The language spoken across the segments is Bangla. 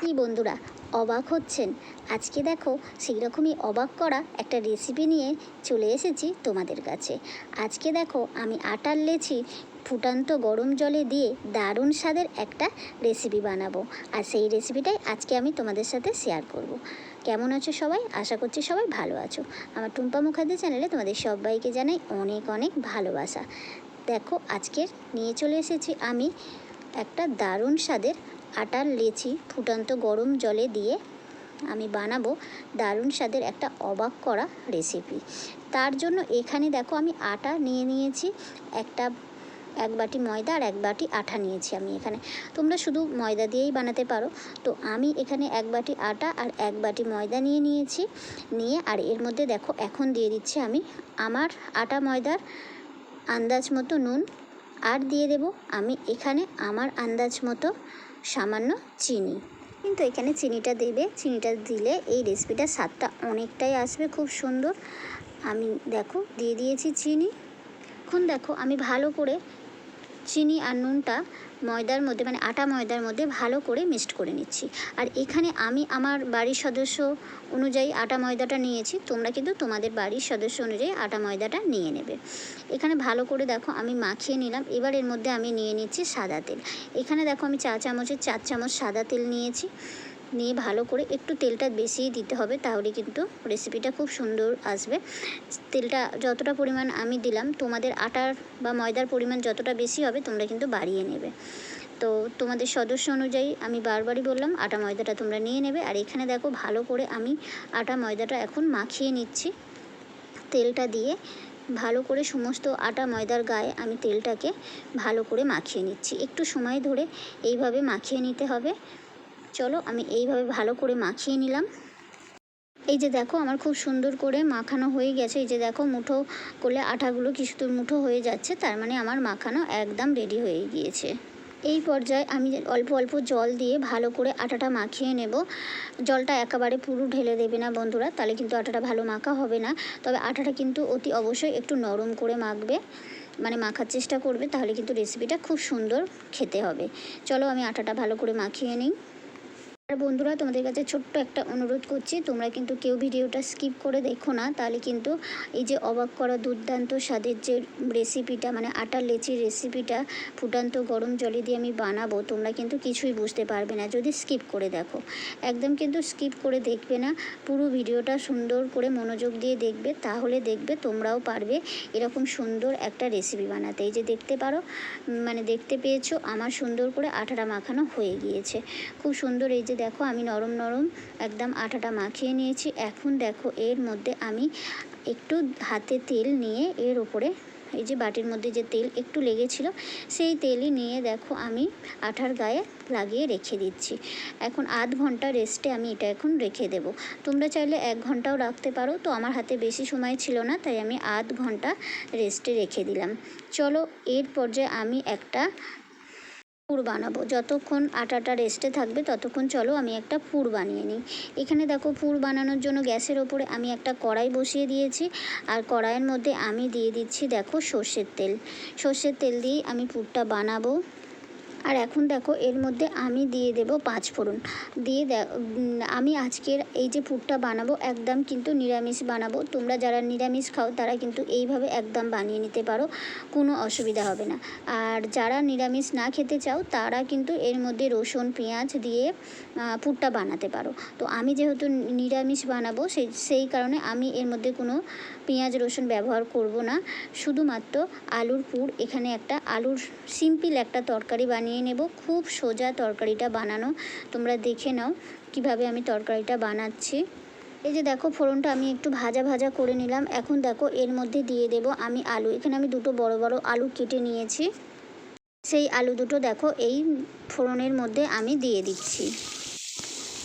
কি বন্ধুরা অবাক হচ্ছেন। আজকে দেখো সেই রকমই অবাক করা একটা রেসিপি নিয়ে চলে এসেছি তোমাদের কাছে। আজকে দেখো আমি আটার লেচি ফুটান্ত গরম জলে দিয়ে দারুণ স্বাদের একটা রেসিপি বানাবো। আর সেই রেসিপিটাই আজকে আমি তোমাদের সাথে শেয়ার করব। কেমন আছো সবাই? আশা করছি সবাই ভালো আছো। আমার টুম্পা মুখার্জি চ্যানেলে তোমাদের সবাইকে জানাই অনেক অনেক ভালোবাসা। দেখো আজকের নিয়ে চলে এসেছি আমি একটা দারুণ স্বাদের আটার লেচি ফুটান্ত গরম জলে দিয়ে আমি বানাবো দারুণ স্বাদের একটা অবাক করা রেসিপি তার জন্য এখানে দেখো আমি আটা নিয়ে নিয়েছি, একটা, এক বাটি ময়দা আর এক বাটি আটা নিয়েছি আমি এখানে। তোমরা শুধু ময়দা দিয়েই বানাতে পারো। তো আমি এখানে এক বাটি আটা আর এক বাটি ময়দা নিয়ে নিয়েছি, নিয়ে আর এর মধ্যে দেখো এখন দিয়ে দিচ্ছি আমি আমার আটা ময়দার আন্দাজ মতো নুন আর দিয়ে দেব আমি এখানে আমার আন্দাজ মতো সামান্য চিনি। কিন্তু এখানে চিনিটা দেবে, চিনিটা দিলে এই রেসিপিটার স্বাদটা অনেকটাই আসবে, খুব সুন্দর। আমি দেখো, দিয়ে দিয়েছি চিনি। এখন দেখো, আমি ভালো করে চিনি আর নুনটা ময়দার মধ্যে মানে আটা ময়দার মধ্যে ভালো করে মিক্সড করে নিচ্ছি। আর এখানে আমি আমার বাড়ির সদস্য অনুযায়ী আটা ময়দাটা নিয়েছি, তোমরা কিন্তু তোমাদের বাড়ির সদস্য অনুযায়ী আটা ময়দাটা নিয়ে নেবে। এখানে ভালো করে দেখো, আমি মাখিয়ে নিলাম, এবার এর মধ্যে আমি নিয়ে নিচ্ছি সাদা তেল। এখানে দেখো আমি চা চামচের চার চামচ সাদা তেল নিয়েছি। নিয়ে ভালো করে একটু তেলটা বেশিই দিতে হবে, তাহলে কিন্তু রেসিপিটা খুব সুন্দর আসবে। তেলটা যতটা পরিমাণ আমি দিলাম, তোমাদের আটার বা ময়দার পরিমাণ যতটা বেশি হবে, তোমরা কিন্তু বাড়িয়ে নেবে। তো তোমাদের সদস্য অনুযায়ী আমি বারবারই বললাম, আটা ময়দাটা তোমরা নিয়ে নেবে। আর এখানে দেখো, ভালো করে আমি আটা ময়দাটা এখন মাখিয়ে নিচ্ছি। তেলটা দিয়ে ভালো করে সমস্ত আটা ময়দার গায়ে আমি তেলটাকে ভালো করে মাখিয়ে নিচ্ছি। একটু সময় ধরে এইভাবে মাখিয়ে নিতে হবে। চলো আমি এইভাবে ভালো করে মাখিয়ে নিলাম। এই যে দেখো আমার খুব সুন্দর করে মাখানো হয়ে গেছে। এই যে দেখো মুঠো করলে আঠাগুলো কিছু দূর মুঠো হয়ে যাচ্ছে, তার মানে আমার মাখানো একদম রেডি হয়ে গিয়েছে। এই পর্যায়ে আমি অল্প অল্প জল দিয়ে ভালো করে আটাটা মাখিয়ে নেব। জলটা একেবারে পুরো ঢেলে দেবে না বন্ধুরা, তাহলে কিন্তু আটাটা ভালো মাখা হবে না। তবে আটাটা কিন্তু অতি অবশ্যই একটু নরম করে মাখবে মানে মাখার চেষ্টা করবে, তাহলে কিন্তু রেসিপিটা খুব সুন্দর খেতে হবে। চলো আমি আটাটা ভালো করে মাখিয়ে নিই। আর বন্ধুরা, তোমাদের কাছে ছোট্ট একটা অনুরোধ করছি, তোমরা কিন্তু কেউ ভিডিওটা স্কিপ করে দেখো না, তাহলে কিন্তু এই যে অবাক করা দুর্দান্ত স্বাদের যে রেসিপিটা মানে আটার লেচির রেসিপিটা, ফুটান্ত গরম জলে দিয়ে আমি বানাবো, তোমরা কিন্তু কিছুই বুঝতে পারবে না, যদি স্কিপ করে দেখো। একদম কিন্তু স্কিপ করে দেখবে না, পুরো ভিডিওটা সুন্দর করে মনোযোগ দিয়ে দেখবে, তাহলে দেখবে তোমরাও পারবে এরকম সুন্দর একটা রেসিপি বানাতে। এই যে দেখতে পারো মানে দেখতে পেয়েছ, আমার সুন্দর করে আটাটা মাখানো হয়ে গিয়েছে। খুব সুন্দর এই যে দেখো, আমি নরম নরম একদম আটাটা মাখিয়ে নিয়েছি। এখন দেখো, এর মধ্যে আমি একটু হাতে তেল নিয়ে এর ওপরে এই যে বাটির মধ্যে যে তেল একটু লেগেছিল, সেই তেলই নিয়ে দেখো, আমি আঠার গায়ে লাগিয়ে রেখে দিচ্ছি। এখন আধ ঘণ্টা রেস্টে আমি এটা এখন রেখে দেব। তোমরা চাইলে এক ঘন্টাও রাখতে পারো। তো আমার হাতে বেশি সময় ছিল না, তাই আমি আধ ঘণ্টা রেস্টে রেখে দিলাম। চলো এর পর্যায়ে আমি একটা পুর বানাবো। যতক্ষণ আটাটা রেস্টে থাকবে, ততক্ষণ চলো আমি একটা পুর বানিয়ে নিই। এখানে দেখো পুর বানানোর জন্য গ্যাসের ওপরে আমি একটা কড়াই বসিয়ে দিয়েছি। আর কড়াইয়ের মধ্যে আমি দিয়ে দিচ্ছি, দেখো সর্ষের তেল। সর্ষের তেল দিয়ে আমি পুরটা বানাবো। আর এখন দেখো, এর মধ্যে আমি দিয়ে দেব পাঁচ ফোড়ন। দিয়ে আমি আজকের এই যে পুরটা বানাবো, একদম কিন্তু নিরামিষ বানাবো। তোমরা যারা নিরামিষ খাও, তারা কিন্তু এইভাবে একদম বানিয়ে নিতে পারো, কোনো অসুবিধা হবে না। আর যারা নিরামিষ না খেতে চাও, তারা কিন্তু এর মধ্যে রসুন, পেঁয়াজ দিয়ে পুরটা বানাতে পারো। তো আমি যেহেতু নিরামিষ বানাবো, সেই সেই কারণে আমি এর মধ্যে কোনো পেঁয়াজ, রসুন ব্যবহার করব না। শুধুমাত্র আলুর পুর, এখানে একটা আলুর সিম্পল একটা তরকারি বানিয়ে নেব। খুব সোজা তরকারিটা বানানো। তোমরা দেখে নাও কীভাবে আমি তরকারিটা বানাচ্ছি। এই যে দেখো, ফোড়নটা আমি একটু ভাজা ভাজা করে নিলাম। এখন দেখো, এর মধ্যে দিয়ে দেব আমি আলু। এখানে আমি দুটো বড় বড় আলু কেটে নিয়েছি। সেই আলু দুটো দেখো, এই ফোড়নের মধ্যে আমি দিয়ে দিচ্ছি।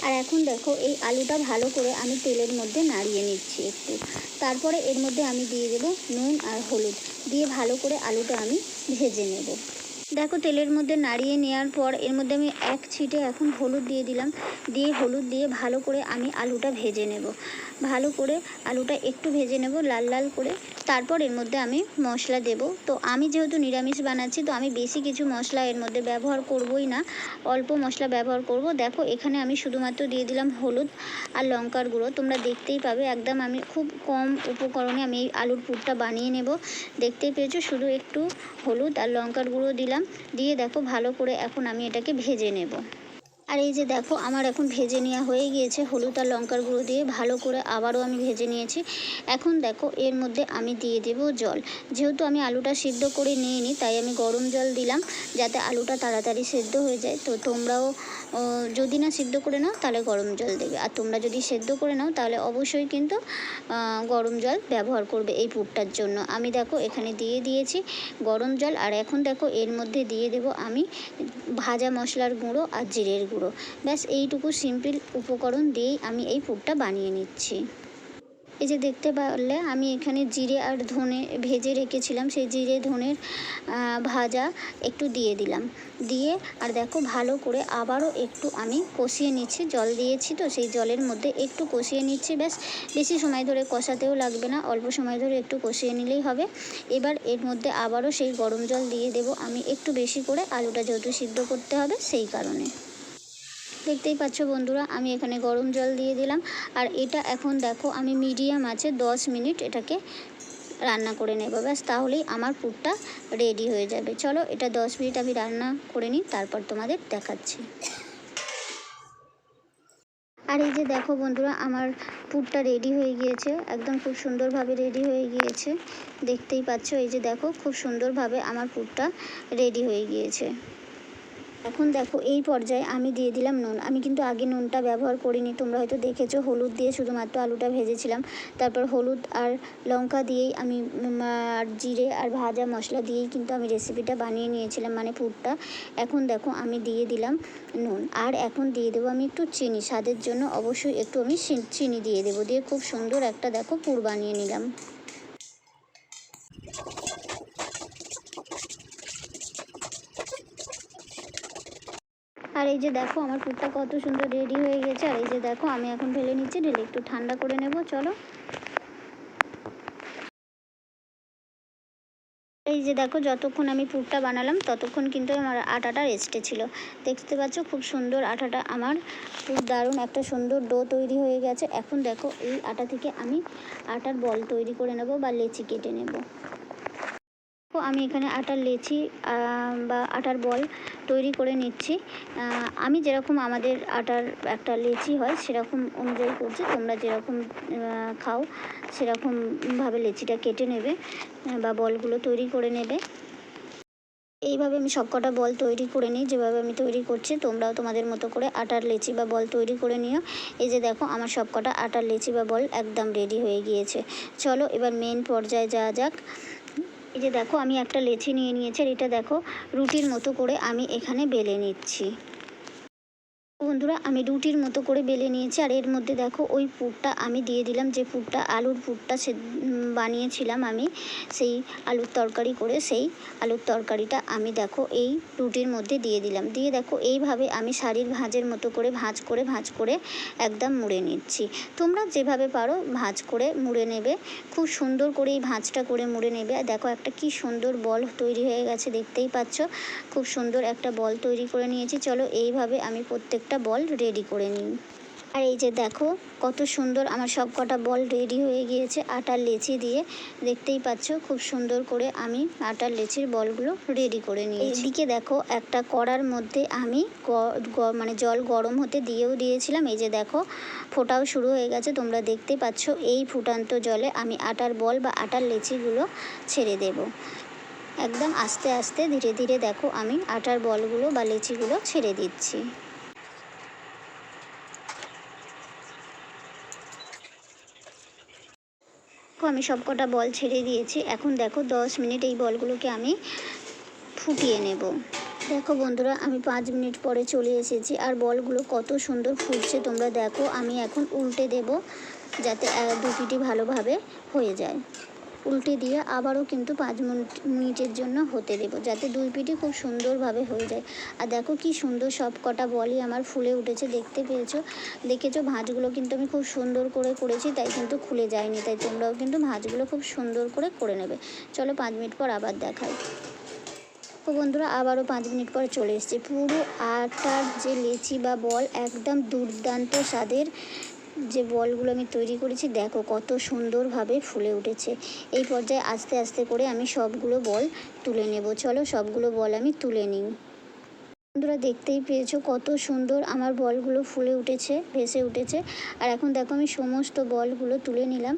আর এখন দেখো, এই আলুটা ভালো করে আমি তেলের মধ্যে নাড়িয়ে নিচ্ছি একটু। তারপরে এর মধ্যে আমি দিয়ে দেবো নুন আর হলুদ। দিয়ে ভালো করে আলুটা আমি ভেজে নেব। দেখো তেলের মধ্যে নাড়িয়ে নেওয়ার পর এর মধ্যে আমি এক ছিটে এখন হলুদ দিয়ে দিলাম। দিয়ে হলুদ দিয়ে ভালো করে আমি আলুটা ভেজে নেব। ভালো করে আলুটা একটু ভেজে নেব লাল লাল করে। তারপর এর মধ্যে আমি মশলা দেব। তো আমি যেহেতু নিরামিষ বানাচ্ছি, তো আমি বেশি কিছু মশলা এর মধ্যে ব্যবহার করবই না। অল্প মশলা ব্যবহার করব। দেখো এখানে আমি শুধুমাত্র দিয়ে দিলাম হলুদ আর লঙ্কার গুঁড়ো। তোমরা দেখতেই পাবে একদম আমি খুব কম উপকরণে আমি এই আলুর পুরটা বানিয়ে নেব। দেখতেই পেয়েছ শুধু একটু হলুদ আর লঙ্কার গুঁড়ো দিলাম। দিয়ে দেখো ভালো করে এখন আমি এটাকে ভেজে নেব। আর এই যে দেখো, আমার এখন ভেজে নেওয়া হয়ে গিয়েছে হলুদ আর লঙ্কার গুঁড়ো দিয়ে। ভালো করে আবারও আমি ভেজে নিয়েছি। এখন দেখো, এর মধ্যে আমি দিয়ে দেব জল। যেহেতু আমি আলুটা সিদ্ধ করে নিয়ে নিই তাই আমি গরম জল দিলাম যাতে আলুটা তাড়াতাড়ি সেদ্ধ হয়ে যায়। তো তোমরাও যদি না সিদ্ধ করে নাও, তাহলে গরম জল দেবে। আর তোমরা যদি সেদ্ধ করে নাও, তাহলে অবশ্যই কিন্তু গরম জল ব্যবহার করবে এই পুরটার জন্য। আমি দেখো, এখানে দিয়ে দিয়েছি গরম জল। আর এখন দেখো, এর মধ্যে দিয়ে দেব আমি ভাজা মশলার গুঁড়ো আর জিরের গুঁড়ো। ব্যাস, এইটুকু সিম্পল উপকরণ দিয়েই আমি এই পুরটা বানিয়ে নিচ্ছি। এই যে দেখতে পারলে, আমি এখানে জিরে আর ধনে ভেজে রেখেছিলাম। সেই জিরে ধনের ভাজা একটু দিয়ে দিলাম। দিয়ে, আর দেখো ভালো করে আবারও একটু আমি কষিয়ে নিচ্ছি। জল দিয়েছি তো, সেই জলের মধ্যে একটু কষিয়ে নিচ্ছি। ব্যাস, বেশি সময় ধরে কষাতেও লাগবে না, অল্প সময় ধরে একটু কষিয়ে নিলেই হবে। এবার এর মধ্যে আবারও সেই গরম জল দিয়ে দেব। আমি একটু বেশি করে আলুটা যেহেতু সিদ্ধ করতে হবে, সেই কারণে। দেখতেই পাচ্ছ বন্ধুরা, আমি এখানে গরম জল দিয়ে দিলাম। আর এটা এখন দেখো, আমি মিডিয়াম আছে দশ মিনিট এটাকে রান্না করে নেব। ব্যাস, তাহলেই আমার পুরটা রেডি হয়ে যাবে। চলো, এটা দশ মিনিট আমি রান্না করে নিই, তারপর তোমাদের দেখাচ্ছি। আর এই যে দেখো বন্ধুরা, আমার পুরটা রেডি হয়ে গিয়েছে, একদম খুব সুন্দরভাবে রেডি হয়ে গিয়েছে। দেখতেই পাচ্ছ, এই যে দেখো, খুব সুন্দরভাবে আমার পুরটা রেডি হয়ে গিয়েছে। এখন দেখো, এই পর্যায়ে আমি দিয়ে দিলাম নুন। আমি কিন্তু আগে নুনটা ব্যবহার করিনি, তোমরা হয়তো দেখেছ, হলুদ দিয়ে শুধুমাত্র আলুটা ভেজেছিলাম। তারপর হলুদ আর লঙ্কা দিয়েই আমি আর জিরে আর ভাজা মশলা দিয়েই কিন্তু আমি রেসিপিটা বানিয়ে নিয়েছিলাম মানে পুরটা। এখন দেখো, আমি দিয়ে দিলাম নুন। আর এখন দিয়ে দেবো আমি একটু চিনি। স্বাদের জন্য অবশ্যই একটু আমি চিনি দিয়ে দেবো। দিয়ে খুব সুন্দর একটা, দেখো, পুর বানিয়ে নিলাম। আর এই যে দেখো, আমার পুরটা কত সুন্দর রেডি হয়ে গেছে। আর এই যে দেখো, আমি এখন ঢেলে নিচ্ছি, ঢেলে একটু ঠান্ডা করে নেব, চলো। এই যে দেখো, যতক্ষণ আমি পুরটা বানালাম, ততক্ষণ কিন্তু আমার আটাটা রেস্টে ছিল। দেখতে পাচ্ছ, খুব সুন্দর আটাটা আমার। খুব দারুণ একটা সুন্দর ডো তৈরি হয়ে গেছে। এখন দেখো, এই আটা থেকে আমি আটার বল তৈরি করে নেব বা লেচি কেটে নেব। আমি এখানে আটার লেচি বা আটার বল তৈরি করে নিচ্ছি। আমি যেরকম আমাদের আটার একটা লেচি হয় সেরকম অনুযায়ী করছি। তোমরা যেরকম খাও সেরকমভাবে লেচিটা কেটে নেবে, বা বলগুলো তৈরি করে নেবে। এইভাবে আমি সবকটা বল তৈরি করে নিই, যেভাবে আমি তৈরি করছি, তোমরাও তোমাদের মতো করে আটার লেচি বা বল তৈরি করে নিও। এই যে দেখো, আমার সবকটা আটার লেচি বা বল একদম রেডি হয়ে গিয়েছে। চলো এবার মেন পর্যায়ে যাওয়া যাক। এই যে দেখো, আমি একটা লেচি নিয়ে নিয়েছি আর এটা দেখো, রুটির মতো করে আমি এখানে বেলে নিচ্ছি। বন্ধুরা, আমি রুটির মতো করে বেলে নিয়েছি। আর এর মধ্যে দেখো, ওই পুরটা আমি দিয়ে দিলাম। যে পুরটা, আলুর পুরটা সে বানিয়েছিলাম আমি, সেই আলুর তরকারি করে, সেই আলুর তরকারিটা আমি দেখো, এই রুটির মধ্যে দিয়ে দিলাম। দিয়ে দেখো, এইভাবে আমি শাড়ির ভাঁজের মতো করে, ভাঁজ করে ভাঁজ করে একদম মুড়ে নিচ্ছি। তোমরা যেভাবে পারো, ভাঁজ করে মুড়ে নেবে। খুব সুন্দর করে এই ভাঁজটা করে মুড়ে নেবে। আর দেখো, একটা কি সুন্দর বল তৈরি হয়ে গেছে, দেখতেই পাচ্ছ? খুব সুন্দর একটা বল তৈরি করে নিয়েছি। চলো, এইভাবে আমি প্রত্যেকটা বল রেডি করে নিই আর এই যে দেখো, কত সুন্দর আমার সব কটা বল রেডি হয়ে গিয়েছে আটার লেচি দিয়ে। দেখতেই পাচ্ছ, খুব সুন্দর করে আমি আটার লেচির বলগুলো রেডি করে নিয়েছি। এদিকে দেখো, একটা কড়ার মধ্যে আমি মানে জল গরম হতে দিয়েও দিয়েছিলাম। এই যে দেখো, ফোটাও শুরু হয়ে গেছে। তোমরা দেখতে পাচ্ছ, এই ফুটান্ত জলে আমি আটার বল বা আটার লেচিগুলো ছেড়ে দেব। একদম আস্তে আস্তে ধীরে ধীরে দেখো, আমি আটার বলগুলো বা লেচিগুলো ছেড়ে দিচ্ছি। আমি সব কটা বল ছেড়ে দিয়েছি। এখন দেখো, দশ মিনিট এই বলগুলোকে আমি ফুটিয়ে নেব। দেখো বন্ধুরা, আমি পাঁচ মিনিট পরে চলে এসেছি আর বলগুলো কত সুন্দর ফুটছে, তোমরা দেখো। আমি এখন উল্টে দেব যাতে দু ভালোভাবে হয়ে যায়। উল্টে দিয়ে আবারও কিন্তু পাঁচ মিনিট মিনিটের জন্য হতে দেবো, যাতে দুই পিঠে খুব সুন্দরভাবে হয়ে যায়। আর দেখো কি সুন্দর সব কটা বলই আমার ফুলে উঠেছে, দেখতে পেয়েছ? দেখেছ, ভাঁজগুলো কিন্তু আমি খুব সুন্দর করে করেছি, তাই কিন্তু খুলে যায়নি, তাই তোমরাও কিন্তু ভাঁজগুলো খুব সুন্দর করে করে নেবে। চলো পাঁচ মিনিট পর আবার দেখাই। তো বন্ধুরা, আবারও পাঁচ মিনিট পরে চলে এসেছে। পুরো আটার যে লেচি বা বল একদম দুর্দান্ত স্বাদের যে বলগুলো আমি তৈরি করেছি, দেখো কত সুন্দরভাবে ফুলে উঠেছে। এই পর্যায়ে আস্তে আস্তে করে আমি সবগুলো বল তুলে নেব। চলো সবগুলো বল আমি তুলে নিই। বন্ধুরা দেখতেই পেয়েছ কত সুন্দর আমার বলগুলো ফুলে উঠেছে, ভেসে উঠেছে। আর এখন দেখো আমি সমস্ত বলগুলো তুলে নিলাম।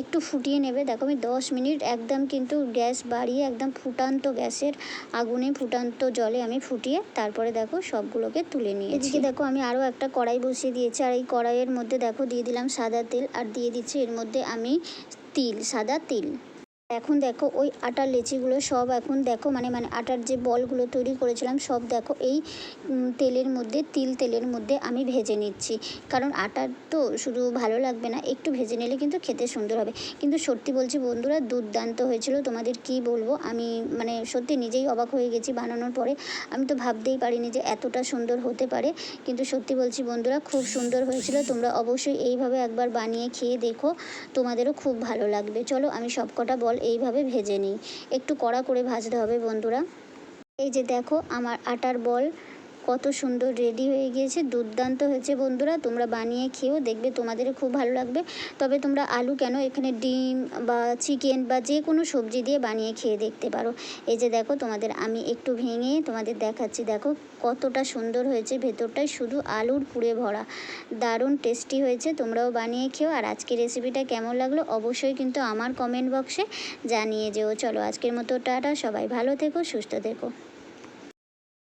একটু ফুটিয়ে নেবে। দেখো আমি দশ মিনিট একদম কিন্তু গ্যাস বাড়িয়ে একদম ফুটান্ত গ্যাসের আগুনে, ফুটান্ত জলে আমি ফুটিয়ে তারপরে দেখো সবগুলোকে তুলে নিয়ে এদিকে দেখো আমি আরও একটা কড়াই বসিয়ে দিয়েছি। আর এই কড়াইয়ের মধ্যে দেখো দিয়ে দিলাম সাদা তেল। আর দিয়ে দিচ্ছি এর মধ্যে আমি তিল, সাদা তিল। এখন দেখো ওই আটার লেচিগুলো সব এখন দেখো মানে মানে আটার যে বলগুলো তৈরি করেছিলাম সব দেখো এই তেলের মধ্যে, তিল তেলের মধ্যে আমি ভেজে নিচ্ছি। কারণ আটার তো শুধু ভালো লাগবে না, একটু ভেজে নিলে কিন্তু খেতে সুন্দর হবে। কিন্তু সত্যি বলছি বন্ধুরা, দুর্দান্ত হয়েছিল। তোমাদের কি বলব? আমি মানে সত্যি নিজেই অবাক হয়ে গেছি বানানোর পরে। আমি তো ভাবতেই পারিনি যে এতটা সুন্দর হতে পারে। কিন্তু সত্যি বলছি বন্ধুরা, খুব সুন্দর হয়েছিল। তোমরা অবশ্যই এইভাবে একবার বানিয়ে খেয়ে দেখো। তোমাদেরও খুব ভালো লাগবে। চলো আমি সবকটা বল এইভাবে ভেজে নিই। একটু কড়া করে ভাজতে হবে বন্ধুরা। এই যে দেখো, আমার আটার বল কত সুন্দর রেডি হয়ে গিয়েছে, দুর্দান্ত হয়েছে বন্ধুরা, তোমরা বানিয়ে খেয়েও দেখবে তোমাদের খুব ভালো লাগবে। তবে তোমরা আলু কেন এখানে ডিম বা চিকেন বা যে কোনো সবজি দিয়ে বানিয়ে খেয়ে দেখতে পারো। এই যে দেখো, তোমাদের আমি একটু ভেঙে তোমাদের দেখাচ্ছি, দেখো কতটা সুন্দর হয়েছে ভেতরটায়, শুধু আলুর পুড়ে ভরা। দারুণ টেস্টি হয়েছে, তোমরাও বানিয়ে খেও আর আজকের রেসিপিটা কেমন লাগল অবশ্যই কিন্তু আমার কমেন্ট বক্সে জানিয়ে যেও। চলো আজকের মতো টাটা, সবাই ভালো থেকো, সুস্থ থেকো।